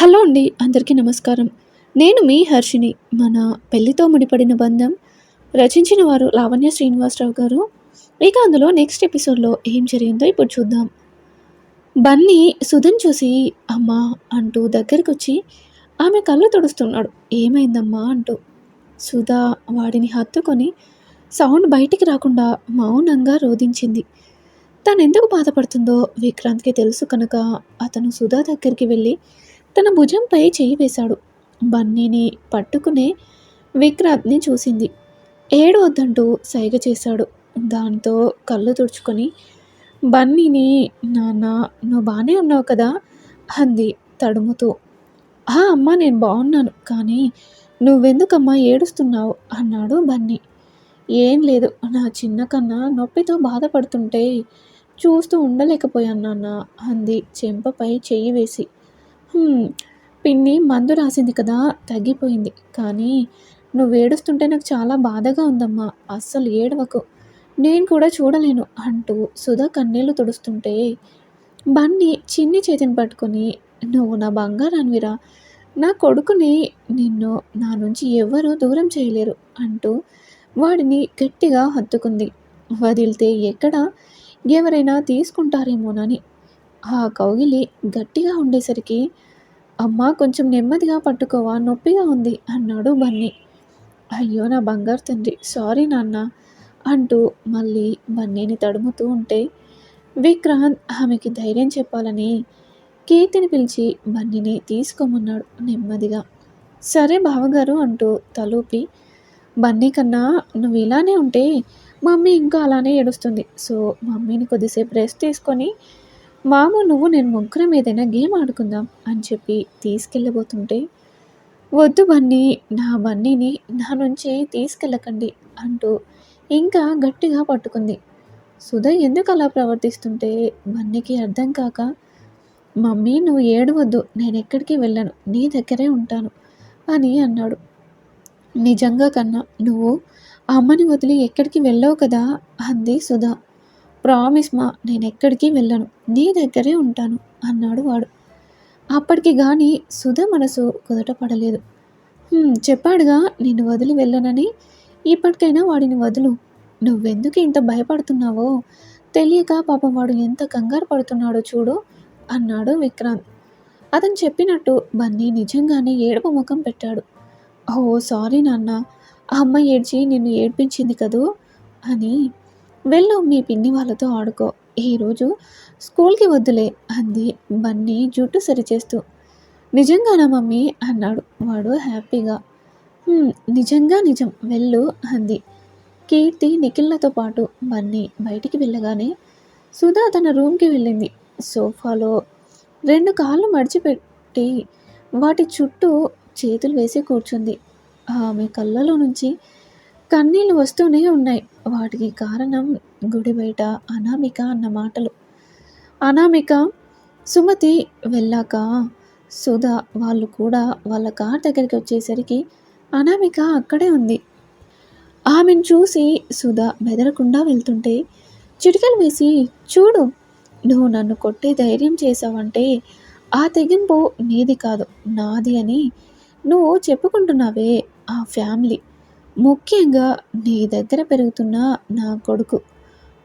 Hello అండి అందరికీ నమస్కారం. నేను మీ హర్షిని మన పెళ్ళితో ముడిపడిన బంధం రచించిన వారు లావణ్య శ్రీనివాసరావు గారు. ఇక అందులో నెక్స్ట్ ఎపిసోడ్లో ఏం జరిగిందో ఇప్పుడు చూద్దాం. బన్నీ సుధన్ చూసి అమ్మా అంటూ దగ్గరికి వచ్చి ఆమె కళ్ళు తుడుస్తున్నాడు. ఏమైందమ్మా? అంటూ. సుధా వాడిని హత్తుకొని సౌండ్ బయటికి రాకుండా మౌనంగా రోధించింది. తను ఎందుకు బాధపడుతుందో విక్రాంత్కి తెలుసు కనుక అతను సుధా దగ్గరికి వెళ్ళి తన భుజంపై చేయి వేశాడు. బన్నీని పట్టుకునే విక్రాంత్ని చూసింది. ఏడు వద్దంటూ సైగ చేశాడు. దాంతో కళ్ళు తుడుచుకొని బన్నీని నాన్న నువ్వు బాగానే ఉన్నావు కదా? అంది తడుముతూ. ఆ అమ్మ నేను బాగున్నాను కానీ నువ్వెందుకమ్మా ఏడుస్తున్నావు? అన్నాడు బన్నీ. ఏం లేదు నా చిన్న కన్నా నొప్పితో బాధపడుతుంటే చూస్తూ ఉండలేకపోయాను నాన్న అంది చెంపపై చెయ్యి వేసి. పిన్ని మందు రాసింది కదా తగ్గిపోయింది. కానీ నువ్వు ఏడుస్తుంటే నాకు చాలా బాధగా ఉందమ్మా అస్సలు ఏడవకు. నేను కూడా చూడలేను అంటూ సుధా కన్నీళ్ళు తుడుస్తుంటే బన్నీ చిన్ని చేతిని పట్టుకొని నువ్వు నా బంగారాన్విరా. నా కొడుకుని నిన్ను నా నుంచి ఎవ్వరూ దూరం చేయలేరు అంటూ వాడిని గట్టిగా హత్తుకుంది. వదిలితే ఎక్కడ? ఎవరైనా తీసుకుంటారేమోనని ఆ కౌగిలి గట్టిగా ఉండేసరికి అమ్మా కొంచెం నెమ్మదిగా పట్టుకోవా నొప్పిగా ఉంది అన్నాడు బన్నీ. అయ్యో నా బంగారు తండ్రి సారీ నాన్న అంటూ మళ్ళీ బన్నీని తడుముతూ ఉంటే విక్రాంత్ ఆమెకి ధైర్యం చెప్పాలని కీర్తిని పిలిచి బన్నీని తీసుకోమన్నాడు నెమ్మదిగా. సరే బావగారు అంటూ తలూపి బన్నీ కన్నా నువ్వు ఇలానే ఉంటే మమ్మీ ఇంకా అలానే ఏడుస్తుంది. సో మమ్మీని కొద్దిసేపు రెస్ట్ తీసుకొని మామ నువ్వు నేను ముగ్గురం ఏదైనా గేమ్ ఆడుకుందాం అని చెప్పి తీసుకెళ్ళబోతుంటే వద్దు బన్నీ నా బన్నీని నా నుంచి తీసుకెళ్ళకండి అంటూ ఇంకా గట్టిగా పట్టుకుంది. సుధ ఎందుకు అలా ప్రవర్తిస్తుంటే బన్నీకి అర్థం కాక మమ్మీ నువ్వు ఏడవద్దు నేను ఎక్కడికి వెళ్ళను నీ దగ్గరే ఉంటాను అని అన్నాడు. నిజంగా కన్నా నువ్వు అమ్మని వదిలి ఎక్కడికి వెళ్ళావు కదా అంది సుధా. ప్రామిస్ మా నేను ఎక్కడికి వెళ్ళను నీ దగ్గరే ఉంటాను అన్నాడు వాడు. అప్పటికి కానీ సుధ మనసు కుదట పడలేదు. చెప్పాడుగా నిన్ను వదిలి వెళ్ళనని. ఇప్పటికైనా వాడిని వదులు. నువ్వెందుకు ఇంత భయపడుతున్నావో? తెలియక పాపం వాడు ఎంత కంగారు పడుతున్నాడో చూడు అన్నాడు విక్రాంత్. అతను చెప్పినట్టు బన్నీ నిజంగానే ఏడుపు ముఖం పెట్టాడు. ఓ సారీ నాన్న ఆ అమ్మ ఏడ్చి నిన్ను ఏడ్పించింది కదూ? అని వెళ్ళు మీ పిన్ని వాళ్ళతో ఆడుకో. ఈరోజు స్కూల్కి వద్దులే అంది బన్నీ జుట్టు సరిచేస్తూ. నిజంగానా మమ్మీ అన్నాడు వాడు హ్యాపీగా. నిజంగా నిజం. వెళ్ళు అంది. కీర్తి నిఖిల్లతో పాటు బన్నీ బయటికి వెళ్ళగానే సుధా తన రూమ్కి వెళ్ళింది. సోఫాలో రెండు కాళ్ళు మడిచిపెట్టి వాటి చుట్టూ చేతులు వేసి కూర్చుంది. ఆమె కళ్ళలో నుంచి కన్నీళ్ళు వస్తూనే ఉన్నాయి. వాటికి కారణం గుడి బయట అనామిక అన్న మాటలు. అనామిక సుమతి వెళ్ళాక సుధా వాళ్ళు కూడా వాళ్ళ కార్ దగ్గరికి వచ్చేసరికి అనామిక అక్కడే ఉంది. ఆమెను చూసి సుధా బెదరకుండా వెళ్తుంటే చిటికలు వేసి చూడు నువ్వు నన్ను కొట్టే ధైర్యం చేసావంటే ఆ తెగింపు నీది కాదు నాది అని నువ్వు చెప్పుకుంటున్నావే ఆ ఫ్యామిలీ. ముఖ్యంగా నీ దగ్గర పెరుగుతున్న నా కొడుకు.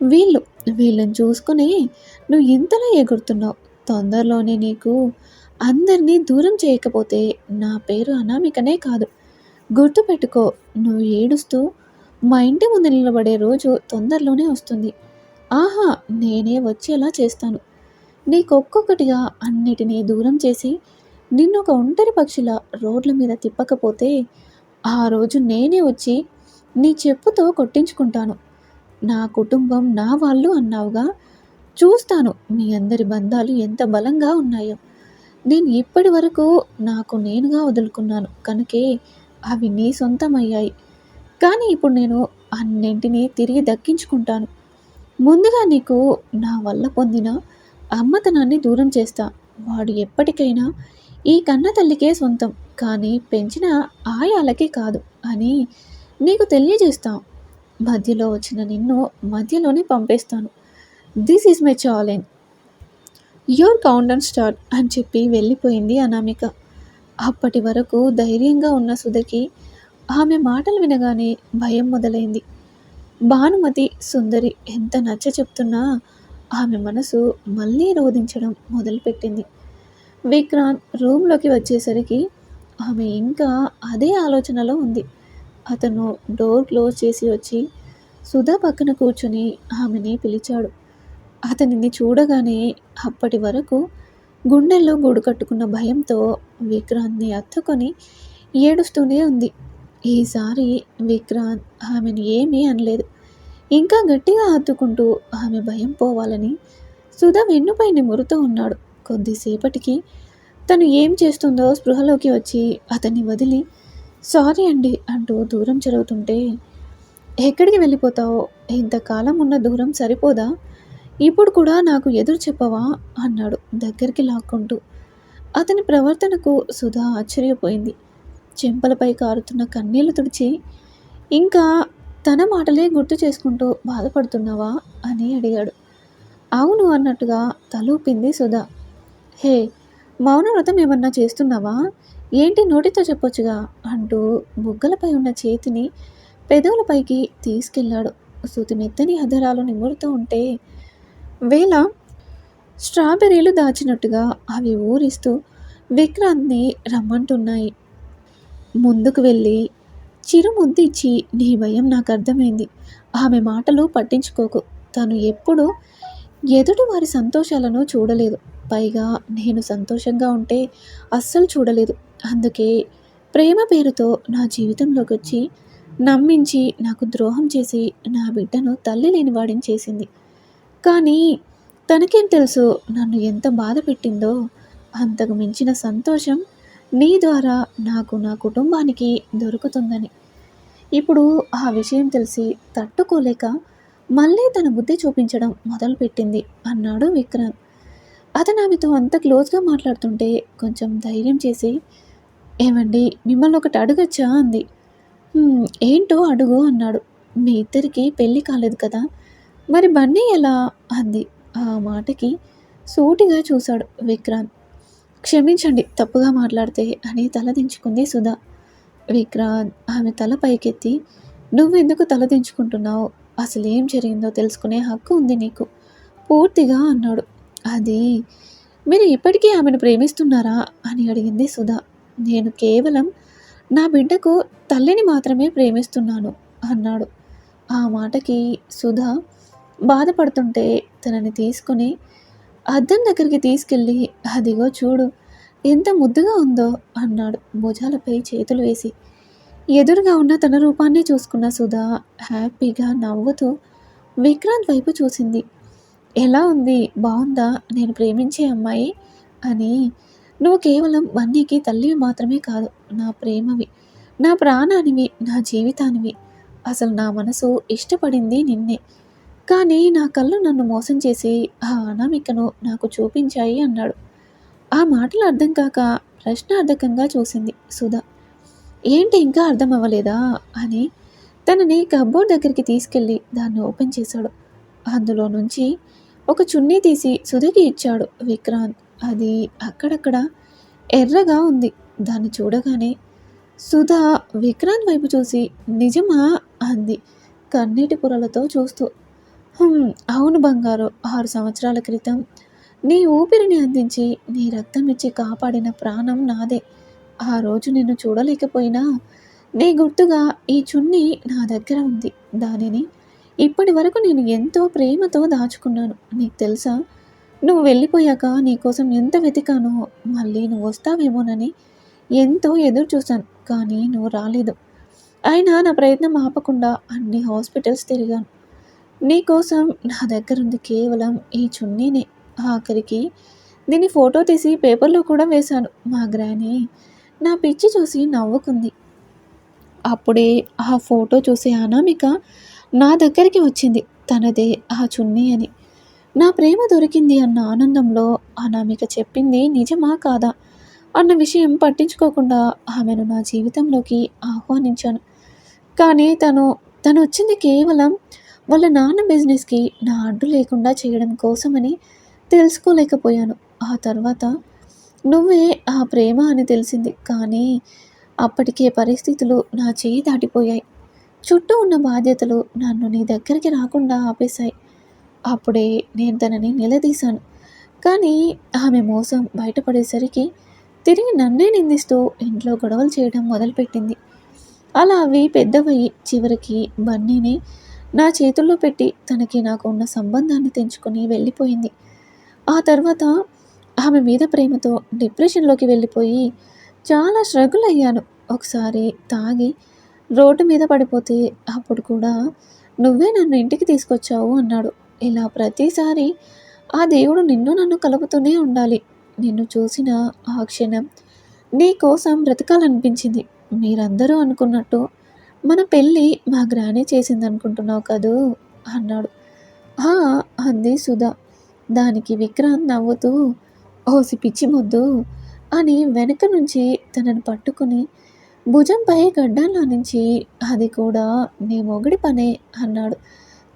వీళ్ళు వీళ్ళని చూసుకుని నువ్వు ఇంతలా ఎగురుతున్నావు. తొందరలోనే నీకు అందరినీ దూరం చేయకపోతే నా పేరు అనామికనే కాదు. గుర్తుపెట్టుకో నువ్వు ఏడుస్తూ మా ఇంటి ముందు నిలబడే రోజు తొందరలోనే వస్తుంది. ఆహా నేనే వచ్చేలా చేస్తాను. నీకొక్కొక్కటిగా అన్నిటినీ దూరం చేసి నిన్ను ఒక ఒంటరి పక్షిలా రోడ్ల మీద తిప్పకపోతే ఆ రోజు నేనే వచ్చి నీ చెప్పుతో కొట్టించుకుంటాను. నా కుటుంబం నా వాళ్ళు అన్నావుగా చూస్తాను మీ అందరి బంధాలు ఎంత బలంగా ఉన్నాయో. నేను ఇప్పటి వరకు నాకు నేనుగా వదులుకున్నాను కనుకే అవి నీ సొంతమయ్యాయి. కానీ ఇప్పుడు నేను అన్నింటినీ తిరిగి దక్కించుకుంటాను. ముందుగా నీకు నా వల్ల పొందిన అమ్మతనాన్ని దూరం చేస్తా. వాడు ఎప్పటికైనా ఈ కన్న తల్లికే సొంతం. కానీ పెంచిన ఆయాలకి కాదు అని నీకు తెలియజేస్తాం. మధ్యలో వచ్చిన నిన్ను మధ్యలోనే పంపేస్తాను. This is my challenge your countdown start అని చెప్పి వెళ్ళిపోయింది అనామిక. అప్పటి వరకు ధైర్యంగా ఉన్న సుధకి ఆమె మాటలు వినగానే భయం మొదలైంది. భానుమతి సుందరి ఎంత నచ్చ చెప్తున్నా ఆమె మనసు మళ్ళీ రోధించడం మొదలుపెట్టింది. విక్రాంత్ రూమ్లోకి వచ్చేసరికి ఆమె ఇంకా అదే ఆలోచనలో ఉంది. అతను డోర్ క్లోజ్ చేసి వచ్చి సుధా పక్కన కూర్చుని ఆమెని పిలిచాడు. అతనిని చూడగానే అప్పటి వరకు గుండెల్లో గూడు కట్టుకున్న భయంతో విక్రాంత్ని అత్తుకొని ఏడుస్తూనే ఉంది. ఈసారి విక్రాంత్ ఆమెను ఏమీ అనలేదు. ఇంకా గట్టిగా హత్తుకుంటూ ఆమె భయం పోవాలని సుధా వెన్నుపై నిమురుతూ ఉన్నాడు. కొద్దిసేపటికి తను ఏం చేస్తుందో స్పృహలోకి వచ్చి అతన్ని వదిలి సారీ అండి అంటూ దూరం జరుగుతుంటే ఎక్కడికి వెళ్ళిపోతావో? ఇంతకాలం ఉన్న దూరం సరిపోదా? ఇప్పుడు కూడా నాకు ఎదురు చెప్పవా? అన్నాడు దగ్గరికి లాక్కుంటూ. అతని ప్రవర్తనకు సుధా ఆశ్చర్యపోయింది. చెంపలపై కారుతున్న కన్నీళ్ళు తుడిచి ఇంకా తన మాటలే గుర్తు చేసుకుంటూ బాధపడుతున్నావా? అని అడిగాడు. అవును అన్నట్టుగా తలూపింది సుధా. హే మౌన వ్రతం ఏమన్నా చేస్తున్నావా? ఏంటి నోటితో చెప్పొచ్చుగా? అంటూ బుగ్గలపై ఉన్న చేతిని పెదవులపైకి తీసుకెళ్ళాడు సుతి మెత్తని హదరాలు నిమురుతూ ఉంటే వేళ స్ట్రాబెర్రీలు దాచినట్టుగా అవి ఊరిస్తూ విక్రాంత్ని రమ్మంటున్నాయి. ముందుకు వెళ్ళి చిరుముద్దిచ్చి నీ భయం నాకు అర్థమైంది. ఆమె మాటలు పట్టించుకోకు. తను ఎప్పుడూ ఎదుటి వారి సంతోషాలను చూడలేదు. పైగా నేను సంతోషంగా ఉంటే అస్సలు చూడలేదు. అందుకే ప్రేమ పేరుతో నా జీవితంలోకి వచ్చి నమ్మించి నాకు ద్రోహం చేసి నా బిడ్డను తల్లి లేని వాడిని చేసింది. కానీ తనకేం తెలుసు నన్ను ఎంత బాధ పెట్టిందో? అంతకు మించిన సంతోషం నీ ద్వారా నాకు నా కుటుంబానికి దొరుకుతుందని. ఇప్పుడు ఆ విషయం తెలిసి తట్టుకోలేక మళ్ళీ తన బుద్ధి చూపించడం మొదలుపెట్టింది అన్నాడు విక్రాంత్. అతను ఆమెతో అంత క్లోజ్గా మాట్లాడుతుంటే కొంచెం ధైర్యం చేసి ఏమండి మిమ్మల్ని ఒకటి అడగచ్చా? అంది. ఏంటో అడుగు అన్నాడు. మీ ఇద్దరికి పెళ్ళి కాలేదు కదా? మరి బన్నీ ఎలా? అంది. ఆ మాటకి సూటిగా చూశాడు విక్రాంత్. క్షమించండి తప్పుగా మాట్లాడితే అని తలదించుకుంది సుధా. విక్రాంత్ ఆమె తల పైకెత్తి నువ్వెందుకు తలదించుకుంటున్నావు అసలు ఏం జరిగిందో తెలుసుకునే హక్కు ఉంది నీకు. పూర్తిగా అన్నాడు. అది మీరు ఇప్పటికీ ఆమెను ప్రేమిస్తున్నారా? అని అడిగింది సుధా. నేను కేవలం నా బిడ్డకు తల్లిని మాత్రమే ప్రేమిస్తున్నాను అన్నాడు. ఆ మాటకి సుధా బాధపడుతుంటే తనని తీసుకొని అద్దం దగ్గరికి తీసుకెళ్ళి అదిగో చూడు ఎంత ముద్దుగా ఉందో అన్నాడు భుజాలపై చేతులు వేసి. ఎదురుగా ఉన్న తన రూపాన్ని చూసుకున్న సుధా హ్యాపీగా నవ్వుతూ విక్రాంత్ వైపు చూసింది. ఎలా ఉంది? బాగుందా? నేను ప్రేమించే అమ్మాయి అని. నువ్వు కేవలం బన్నీకి తల్లివి మాత్రమే కాదు నా ప్రేమవి నా ప్రాణానివి నా జీవితానివి. అసలు నా మనసు ఇష్టపడింది నిన్నే. కానీ నా కళ్ళు నన్ను మోసం చేసి ఆ అనామికను నాకు చూపించాయి అన్నాడు. ఆ మాటలు అర్థం కాక ప్రశ్నార్థకంగా చూసింది సుధా. ఏంటి ఇంకా అర్థం అవ్వలేదా? అని తనని కబ్బోర్డ్ దగ్గరికి తీసుకెళ్ళి దాన్ని ఓపెన్ చేశాడు. అందులో నుంచి ఒక చున్నీ తీసి సుధకి ఇచ్చాడు విక్రాంత్. అది అక్కడక్కడ ఎర్రగా ఉంది. దాన్ని చూడగానే సుధా విక్రాంత్ వైపు చూసి నిజమా? అంది. కన్నీటి పొరలతో చూస్తూ అవును బంగారు. ఆరు సంవత్సరాల క్రితం నీ ఊపిరిని అందించి నీ రక్తం ఇచ్చి కాపాడిన ప్రాణం నాదే. ఆ రోజు నిన్ను చూడలేకపోయినా నీ గుర్తుగా ఈ చున్నీ నా దగ్గర ఉంది. దానిని ఇప్పటి వరకు నేను ఎంతో ప్రేమతో దాచుకున్నాను. నీకు తెలుసా? నువ్వు వెళ్ళిపోయాక నీకోసం ఎంత వెతికానో మళ్ళీ నువ్వు వస్తావేమోనని ఎంతో ఎదురు చూశాను కానీ నువ్వు రాలేదు. అయినా నా ప్రయత్నం ఆపకుండా అన్ని హాస్పిటల్స్ తిరిగాను. నీకోసం నా దగ్గర ఉంది కేవలం ఈ చున్నీనే. ఆఖరికి దీన్ని ఫోటో తీసి పేపర్లో కూడా వేశాను. మా గ్రాని నా పిచ్చి చూసి నవ్వుకుంది. అప్పుడే ఆ ఫోటో చూసి అనామిక నా దగ్గరికి వచ్చింది. తనదే ఆ చున్నీ అని. నా ప్రేమ దొరికింది అన్న ఆనందంలో అనామిక చెప్పింది నిజమా కాదా? అన్న విషయం పట్టించుకోకుండా ఆమెను నా జీవితంలోకి ఆహ్వానించాను. కానీ తను తను వచ్చింది కేవలం వాళ్ళ నాన్న బిజినెస్కి నా అడ్డు లేకుండా చేయడం కోసమని తెలుసుకోలేకపోయాను. ఆ తర్వాత నువ్వే ఆ ప్రేమ అని తెలిసింది. కానీ అప్పటికే పరిస్థితులు నా చేయి దాటిపోయాయి. చుట్టూ ఉన్న బాధ్యతలు నన్ను నీ దగ్గరికి రాకుండా ఆపేశాయి. అప్పుడే నేను తనని నిలదీశాను. కానీ ఆమె మోసం బయటపడేసరికి తిరిగి నన్నే నిందిస్తూ ఇంట్లో గొడవలు చేయడం మొదలుపెట్టింది. అలా అవి పెద్దవయ్యి చివరికి బన్నీని నా చేతుల్లో పెట్టి తనకి నాకు ఉన్న సంబంధాన్ని తెంచుకొని వెళ్ళిపోయింది. ఆ తర్వాత ఆమె మీద ప్రేమతో డిప్రెషన్లోకి వెళ్ళిపోయి చాలా స్ట్రగుల్ అయ్యాను. ఒకసారి తాగి రోడ్డు మీద పడిపోతే అప్పుడు కూడా నువ్వే నన్ను ఇంటికి తీసుకొచ్చావు అన్నాడు. ఇలా ప్రతిసారి ఆ దేవుడు నిన్ను నన్ను కలుపుతూనే ఉండాలి. నిన్ను చూసిన ఆ క్షణం నీ కోసం బ్రతకాలనిపించింది. మీరందరూ అనుకున్నట్టు మన పెళ్ళి మా గ్రానే చేసింది అనుకుంటున్నావు కదూ? అన్నాడు. అంది సుధా. దానికి విక్రాంత్ నవ్వుతూ ఓసి పిచ్చి మొద్దు అని వెనక నుంచి తనను పట్టుకుని భుజంపై గడ్డాల్లో నుంచి అది కూడా నీ మొగుడి పనే అన్నాడు.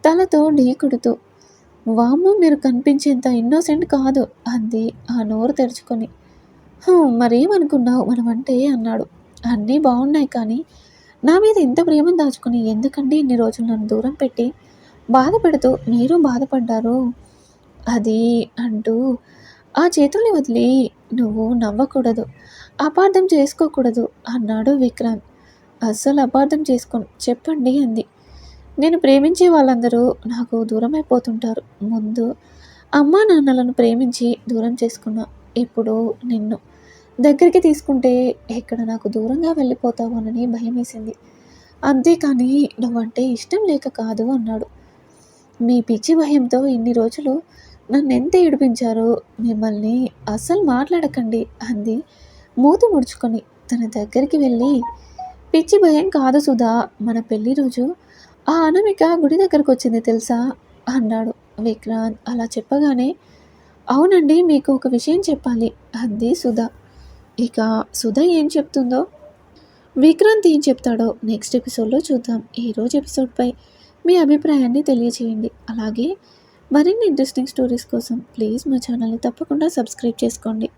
తలతో ఢీకుడుతూ వాము మీరు కనిపించేంత ఇన్నోసెంట్ కాదు అంది ఆ నోరు తెరుచుకొని. మరేమనుకున్నావు మనమంటే అన్నాడు. అన్నీ బాగున్నాయి కానీ నా మీద ఇంత ప్రేమ దాచుకుని ఎందుకండి ఇన్ని రోజులు నన్ను దూరం పెట్టి బాధపడుతూ మీరు బాధపడ్డారు? అది అంటూ ఆ చేతుల్ని వదిలి నువ్వు నవ్వకూడదు. అపార్థం చేసుకోకూడదు అన్నాడు విక్రాంత్. అస్సలు అపార్థం చేసుకోను చెప్పండి అంది. నేను ప్రేమించే వాళ్ళందరూ నాకు దూరం అయిపోతుంటారు ముందు అమ్మా నాన్నలను ప్రేమించి దూరం చేసుకున్నా ఇప్పుడు నిన్ను. దగ్గరికి తీసుకుంటే ఎక్కడ నాకు దూరంగా వెళ్ళిపోతావోనని భయం వేసింది అంతేకాని నువ్వంటే ఇష్టం లేక కాదు అన్నాడు. మీ పిచ్చి భయంతో ఇన్ని రోజులు నన్ను ఎంత ఏడిపించారో మిమ్మల్ని అస్సలు మాట్లాడకండి అంది మూతి ముడుచుకొని తన దగ్గరికి వెళ్ళి పిచ్చి భయం కాదు సుధా మన పెళ్ళి రోజు ఆ అనమిక గుడి దగ్గరకు వచ్చింది తెలుసా? అన్నాడు విక్రాంత్. అలా చెప్పగానే అవునండి మీకు ఒక విషయం చెప్పాలి అంది సుధా. ఇక సుధా ఏం చెప్తుందో? విక్రాంత్ ఏం చెప్తాడో నెక్స్ట్ ఎపిసోడ్లో చూద్దాం. ఈరోజు ఎపిసోడ్పై మీ అభిప్రాయాన్ని తెలియజేయండి అలాగే మరిన్ని ఇంట్రెస్టింగ్ స్టోరీస్ కోసం ప్లీజ్ మా ఛానల్ని తప్పకుండా సబ్స్క్రైబ్ చేసుకోండి.